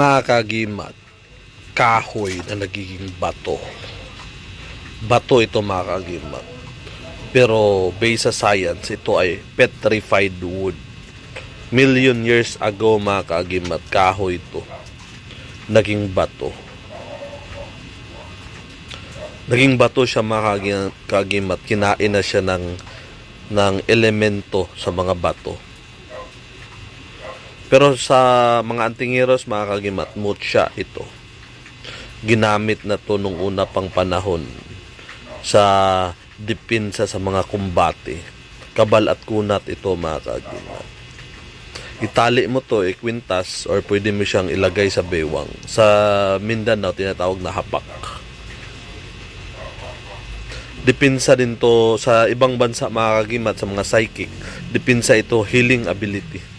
Mga kagimat, kahoy na nagiging bato. Bato ito mga kagimat. Pero based sa science, ito ay petrified wood. Million years ago mga kagimat, kahoy ito. Naging bato. Naging bato siya mga kagi- kagimat. Kinain na siya ng, ng elemento sa mga bato. Pero sa mga antingiros, mga kagimat, mutya ito. Ginamit na to nung una pang panahon sa dipinsa sa mga kumbate. Kabal at kunat ito, mga kagimat. Itali mo to, ikwintas, or pwede mo siyang ilagay sa bewang. Sa Mindanao, tinatawag na hapak. Dipinsa din to sa ibang bansa, mga kagimat, sa mga psychic. Dipinsa ito, healing ability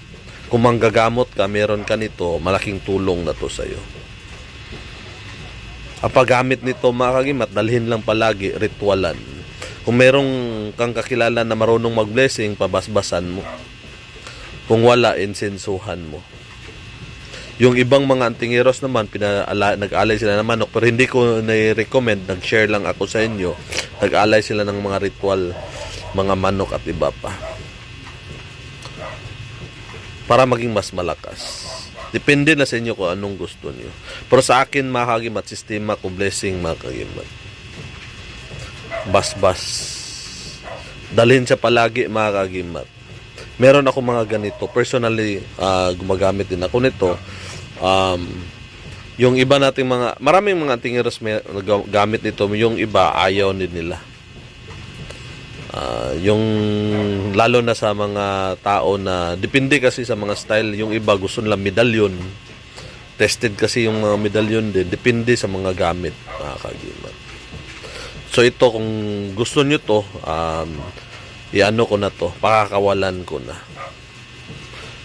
kung manggagamot ka, meron ka nito, malaking tulong na to sa'yo. Ang paggamit nito, mga kagimat, dalhin lang palagi, ritualan. Kung merong kang kakilala na marunong mag-blessing, pabasbasan mo. Kung wala, insensuhan mo. Yung ibang mga antingeros naman, pinaala, nag-alay sila ng manok, pero hindi ko na-recommend, nag-share lang ako sa inyo, nag-alay sila ng mga ritual, mga manok at iba pa para maging mas malakas. Depende na sa inyo kung anong gusto niyo. Pero sa akin, mga kagimat, sistema ko blessing, mga kagimat. Bas-bas. Dalhin siya palagi, mga kagimat. Meron ako mga ganito. Personally, ah, gumagamit din ako nito. Um, yung iba nating mga, maraming mga tingiros may gamit nito. Yung iba, ayaw din nila. Ah, yung lalo na sa mga tao na depende kasi sa mga style yung iba gusto nila medalyon. Tested kasi yung mga medalyon din depende sa mga gamit mga kagimat so ito kung gusto nyo to um, iano ko na to pakakawalan ko na.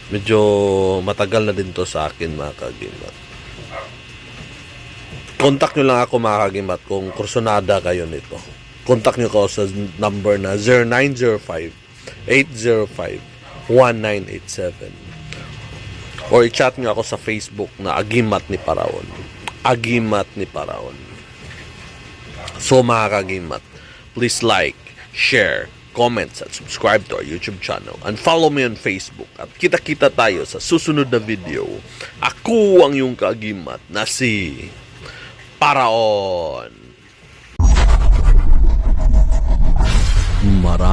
Medyo matagal na din to sa akin mga kagimat contact nyo lang ako mga kagimat kung kursunada kayo nito contact nyo ko sa number na 0905-805-1987 or i-chat nyo ako sa Facebook na Agimat ni Paraon. Agimat ni Paraon. So mga kagimat please like, share, comments at subscribe to our YouTube channel. And follow me on Facebook. At kita-kita tayo sa susunod na video. Ako ang yung kagimat na si Paraon